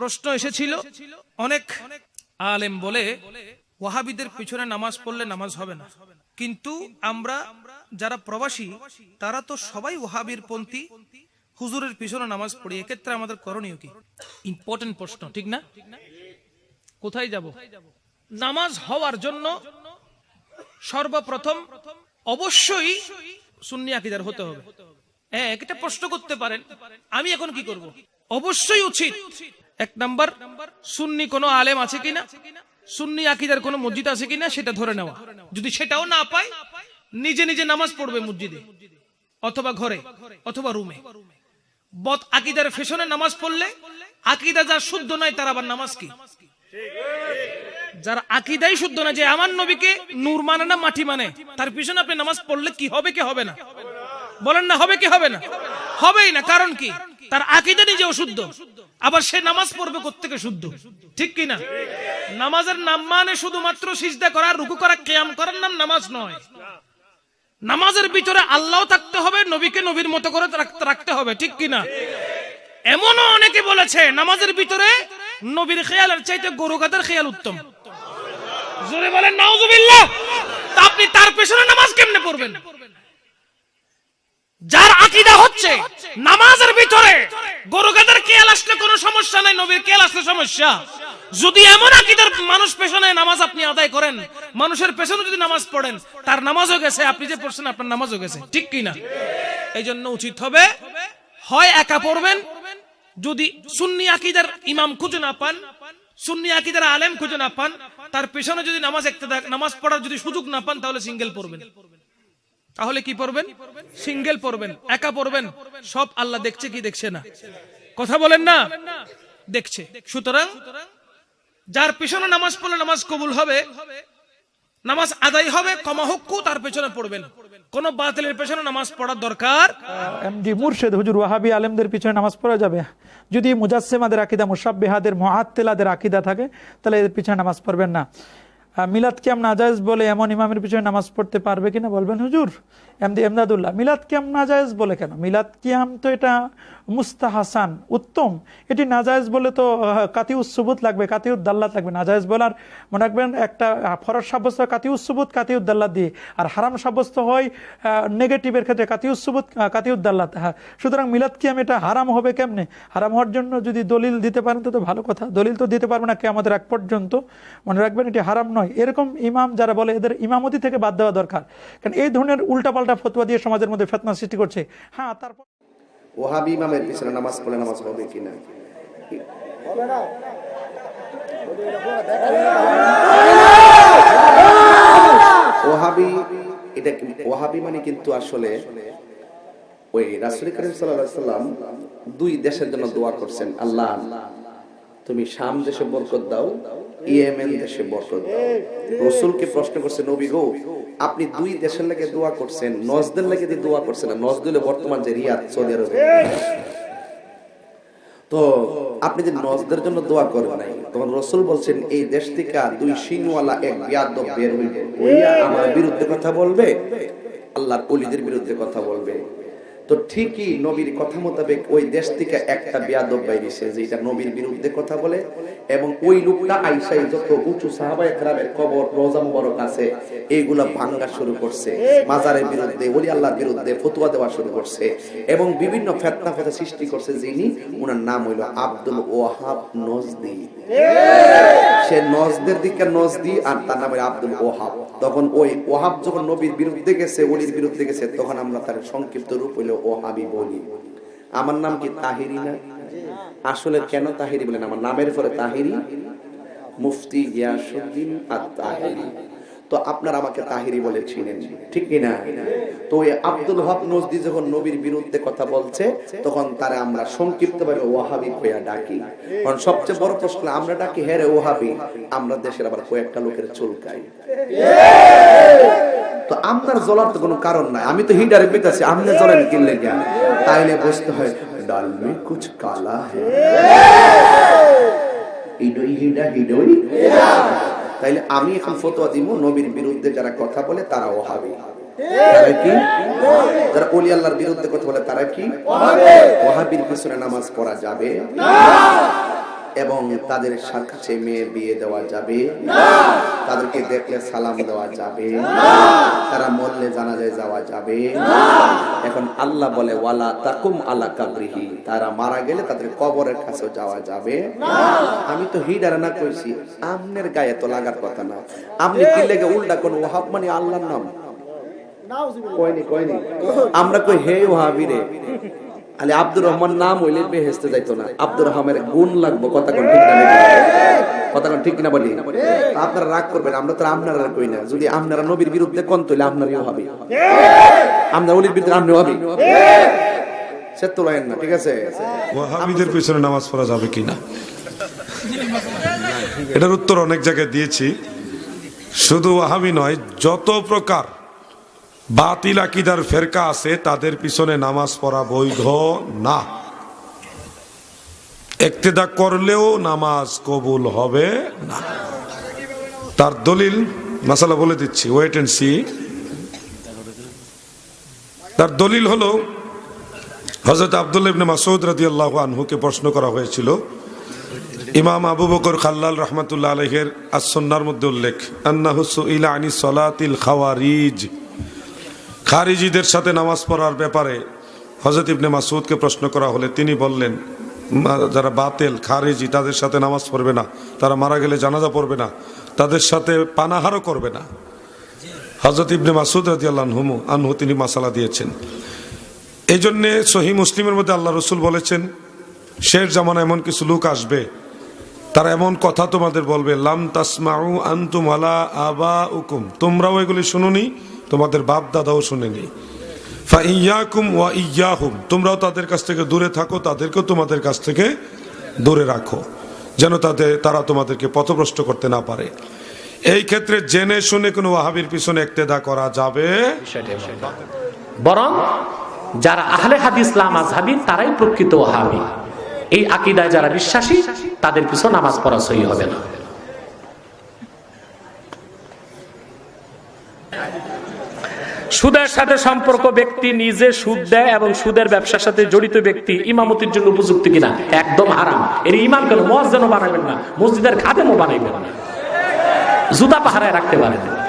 প্রশ্ন এসেছিল, অনেক আলেম বলে ওয়াহাবিদের পিছনে নামাজ পড়লে নামাজ হবে না। কিন্তু আমরা যারা প্রবাসী, তারা তো সবাই ওয়াহাবির পন্থী, হুজুরের পিছনে নামাজ পড়ি। এক্ষেত্রে আমাদের করণীয় কি? ইম্পর্টেন্ট প্রশ্ন, ঠিক না? কোথায় যাব? নামাজ হওয়ার জন্য সর্বপ্রথম অবশ্যই সুন্নি আকিদার হতে হবে। হ্যাঁ একটা প্রশ্ন করতে পারেন, আমি এখন কি করব? অবশ্যই উচিত। এক নাম্বার, সুন্নি কোনো আলেম আছে কিনা? সুন্নি আকিদার কোনো মসজিদ আছে কিনা সেটা ধরে নেওয়া। যদি সেটাও না পায়, নিজে নিজে নামাজ পড়বে মসজিদে, অথবা ঘরে, অথবা রুমে। বদ আকিদার ফেশনে নামাজ পড়লে, আকিদা যা শুদ্ধ নয়, তার আবার নামাজ কি? যারা আকিদাই শুদ্ধ না যে আমার নবীকে নূর মানে না মাটি মানে তার পিছনে আপনি নামাজ পড়লে কি হবে কি হবে না? বলেন না, হবে কি, হবে না? হবেই না, কারণ কি? তার আকিদা নিজে অশুদ্ধ আবার সে নামাজ পড়বে কোত্থেকে শুদ্ধ? ঠিক কি না? নামাজের নাম মানে শুধুমাত্র সিজদা করা, রুকু করা কেয়াম করার নাম নামাজ নয়। নামাজের ভিতরে আল্লাহ থাকতে হবে, নবীকে নবীর মতো করে রাখতে- হবে, ঠিক কি না? এমনও অনেকে বলেছে, নামাজের ভিতরে নবীর খেয়ালের চাইতে গরু গাদার খেয়াল উত্তম। জোরে বলেন, নাউজুবিল্লাহ! আপনি তার পেছনে নামাজ কেমনে পড়বেন? যার আকীদা হচ্ছে নামাজের ভিতরে। গরু গাদার খেয়াল আসলে কোনো সমস্যা নাই, নবীর খেয়াল আসলে সমস্যা। যদি এমন আকীদার মানুষ পেছনে নামাজ আপনি আদায় করেন, মানুষের পেছনে যদি নামাজ পড়েন, তার নামাজও গেছে, আপনি যে পড়ছেন আপনার নামাজও গেছে, ঠিক কি না? এই জন্য উচিত হবে, হয় একা পড়বেন, যদি সুন্নি আকিদার ইমাম খুঁজে না পান, সুন্নি আকিদার আলেম খুঁজে না পান, তার পেছনে যদি নামাজ একটা নামাজ পড়ার যদি সুযোগ না পান, তাহলে সিঙ্গেল পড়বেন। তাহলে কি পড়বেন? সিঙ্গেল পড়বেন, একা পড়বেন? সব আল্লাহ দেখছে কি দেখছে না? কথা বলেন না? দেখছে। সুতরাং যার পেছনে নামাজ পড়লে নামাজ কবুল হবে, নামাজ আদায় হবে কমাহক্কু তার পেছনে পড়বেন। কোন বাতিলের পেছনে নামাজ পড়ার দরকার এমডি মুর্শেদ, হুজুর ওয়াহাবি আলেমদের পিছনে নামাজ পড়া যাবে। যদি মুজাসেমাদের আকিদা মুসাব্বিহাদের মহাত্তেলাদের আকিদা থাকে, তাহলে এদের পিছনে নামাজ পড়বেন না। মিলাদ কিয়াম নাজায়েজ বলে এমন ইমামের পিছনে নামাজ পড়তে পারবে কিনা বলবেন হুজুর? এমদি এমদাদুল্লাহ, মিলাদ কিয়াম নাজায়েজ বলে কেন? মিলাদ কিয়াম তো এটা মুস্তাহাসান, উত্তম। এটি নাজায়েজ বলে তো কাতি উৎসুবুত লাগবে কাতি উদ্দাল্লাত লাগবে। নাজায়েজ বলার, মনে রাখবেন, একটা ফরজ সাব্যস্ত হয় কাতি উৎসুবুত কাতি উদ্দাল্লাত দিয়ে। আর হারাম সাব্যস্ত হয় নেগেটিভের ক্ষেত্রে কাতি উৎসুবুত কাতি উদ্দাল্লাত হ্যাঁ সুতরাং মিলাদ কিয়াম এটা হারাম হবে কেমনে? হারাম হওয়ার জন্য যদি দলিল দিতে পারেন, তো তো ভালো কথা। দলিল তো দিতে পারবে না কে আমাদের এক পর্যন্ত। মনে রাখবেন, এটি হারাম নয়। এরকম ইমাম যারা বলে এদের ইমামতি থেকে বাদ দেওয়া দরকার। কারণ এই ধরনের উল্টাপাল্টা ফতোয়া দিয়ে সমাজের মধ্যে ফেতনা সৃষ্টি করছে। হ্যাঁ তারপর ওহাবি ইমামের পিছনে নামাজ পড়লে নামাজ হবে কিনা ওহাবি, এটা ওহাবি মানে কিন্তু আসলে ওই রাসুল করিম সাল্লাম দুই দেশের জন্য দোয়া করছেন, আল্লাহ, তুমি শাম দেশে বরকত দাও ইয়েমেন দেশে রসুলকে প্রশ্ন করছে, নবী গো, আপনি দুই দেশের লাগে দোয়া করছেন, নজদের লাগে দিয়ে দোয়া করছেন নজদুলে বর্তমান যে রিয়াদ সৌদি তো আপনি যে নজদের জন্য দোয়া করেন নাই, তখন রসুল বলছেন, এই দেশ থেকে দুই সিংওয়ালা এক বিয়াদব বের হইবে। আমার বিরুদ্ধে কথা বলবে, আল্লাহর অলিদের বিরুদ্ধে কথা বলবে। তো ঠিকই নবীর কথা মোতাবেক ওই দেশ থেকে একটা বিয়াদব বাইরেছে যেটা নবীর বিরুদ্ধে কথা বলে এবং ওই লোকটা আইসাই যত উঁচু সাহাবা একরামের কবর, রোজা মুবারক আছে, এইগুলা ভাঙ্গা শুরু করছে। মাজারের বিরুদ্ধে, ওলি আল্লাহর বিরুদ্ধে ফতুয়া দেওয়া শুরু করছে এবং বিভিন্ন ফেতনা ফেতা সৃষ্টি করছে যিনি ওনার নাম হইল আব্দুল ওয়াহাব নজদি। সে নজদের দিকে নজদি আর তার নাম আব্দুল ওহাব তখন ওই ওহাব যখন নবীর বিরুদ্ধে গেছে, ওলির বিরুদ্ধে গেছে, তখন আমরা তার সংক্ষিপ্ত রূপ হইল ওহাবি বলি আমার নাম কি তাহিরি না? আসলে কেন তাহিরি বলেন? আমার নামের তাহিরি। মুফতি গিয়াসুদ্দিন আর তাহিরি তো আপনার আমাকে তাহিরি বলে চিনেন, ঠিক কিনা? তো ওই আব্দুল হক নজদি যখন নবীর বিরুদ্ধে কথা বলছে, তখন তারা আমরা সংক্ষিপ্ত ভাবে ওয়াহাবি কইয়া ডাকি। কারণ সবচেয়ে বড় প্রশ্ন, আমরা ডাকি হ্যাঁ রে ওহাবি আমরা দেশের আবার কয়েকটা লোকের চুলকাই তো আপনার জ্বলার তো কোনো কারণ নাই। আমি তো হিডারে পেতেছি আপনি জ্বলেন কিনলে গিয়া তাইলে বুঝতে হয় ডাল মে কুছ কালা হিডই হিডা হিডই। তাইলে আমি এখন ফতোয়া দিব নবীর বিরুদ্ধে যারা কথা বলে তারা ওহাবি তারা কি? যারা ওলি আল্লাহর বিরুদ্ধে কথা বলে তারা কি? ওহাবির পিছনে নামাজ পড়া যাবে। এবং তাদের কাছে মেয়ে বিয়ে দেওয়া যাবে। তাদেরকে দেখলে সালাম দেওয়া যাবে। তারা মরলে জানাজায় যাওয়া যাবে। এখন আল্লাহ বলে ওয়ালা তাকুম আলা কাবরিহি। তারা মারা গেলে তাদের কবরের কাছেও যাওয়া যাবে। আমি তো হিডার না কইছি আমনের গায়ে তো লাগার কথা না। আপনি কি লেগে উল্টা কোন ওহাব মানে আল্লাহর নাম? কয়নি কয়নি আমরা কই হে ওহাবি রে। আলে আব্দুর রহমান নাম হইলে বেহেস্তে যাইতো না। আব্দুর রহমানের গুণ লাগবো, কথা কোন ঠিক না কথা কোন ঠিক না বলি? আপনারা রাগ করবেন, আমরা তো আপনারা কই না। যদি আপনারা নবীর বিরুদ্ধে কোন তৈলে আপনারই হবে। আমরা অলির বিরুদ্ধে আপনি হবে। সে তো না, ঠিক আছে? ওয়াহাবিদের পিছনে নামাজ পড়া যাবে কিনা এটার উত্তর অনেক জায়গায় দিয়েছি। শুধু ওয়াহাবি নয়, যত প্রকার বাতিল আকিদার ফেরকা আছে, তাদের পিছনে নামাজ পড়া বৈধ না। একতেদা করলেও নামাজ কবুল হবে না। তার দলিল মাসালা বলে দিচ্ছি ওয়েট এন্ড সি তার দলিল হলো হজরত আবদুল্লাহ ইবনে মাসুদ আল্লাহ আনহুকে প্রশ্ন করা হয়েছিল। ইমাম আবু বকর খাল্লাল রহমাতুল্লাহ আলহের আসন্নার মধ্যে উল্লেখ, আন্নাহু সুইলা আনি সলাতিল খাওয়ারিজ। খারিজিদের সাথে নামাজ পড়ার ব্যাপারে হজরত ইবনে মাসুদকে প্রশ্ন করা হলে তিনি বললেন যারা বাতেল, খারিজি, তাদের সাথে নামাজ পড়বে না। তারা মারা গেলে জানাজা পড়বে না। তাদের সাথে পানাহারও করবে না। হজরত ইবনে মাসুদ রাদিয়াল্লাহু আনহু আনহু তিনি মাসালা দিয়েছেন। এই জন্যে সহি মুসলিমের মধ্যে আল্লাহ রসুল বলেছেন, শেষ জামানা এমন কিছু লোক আসবে, তারা এমন কথা তোমাদের বলবে, লাম তাসমাউ আন্তুম আলা আবা উকুম তোমরাও এগুলি শুনুনি তোমাদের বাপ দাদাও শুনেনি। ফা ইয়াকুম ওয়া ইয়াহুম, তোমরাও তাদের কাছ থেকে দূরে থাকো, তাদেরকেও তোমাদের কাছ থেকে দূরে রাখো, যেন তাদের তারা তোমাদেরকে পথভ্রষ্ট করতে না পারে। এই ক্ষেত্রে জেনে শুনে কোনো ওয়াহাবির পিছনে একতেদা করা যাবে। বরং যারা আহলে হাদিস আজহাবি তারাই প্রকৃত ওহাবি এই আকিদায় যারা বিশ্বাসী, তাদের পিছনে নামাজ পড়া সহি হবে না। সুদের সাথে সম্পর্ক ব্যক্তি নিজে সুদ দেয় এবং সুদের ব্যবসার সাথে জড়িত ব্যক্তি ইমামতির জন্য উপযুক্ত কিনা? একদম হারাম। এর ইমাম কেন যেন বানাবেন না? মসজিদের খাদেমও বানাইবেন না। জুতা পাহারায় রাখতে পারেন।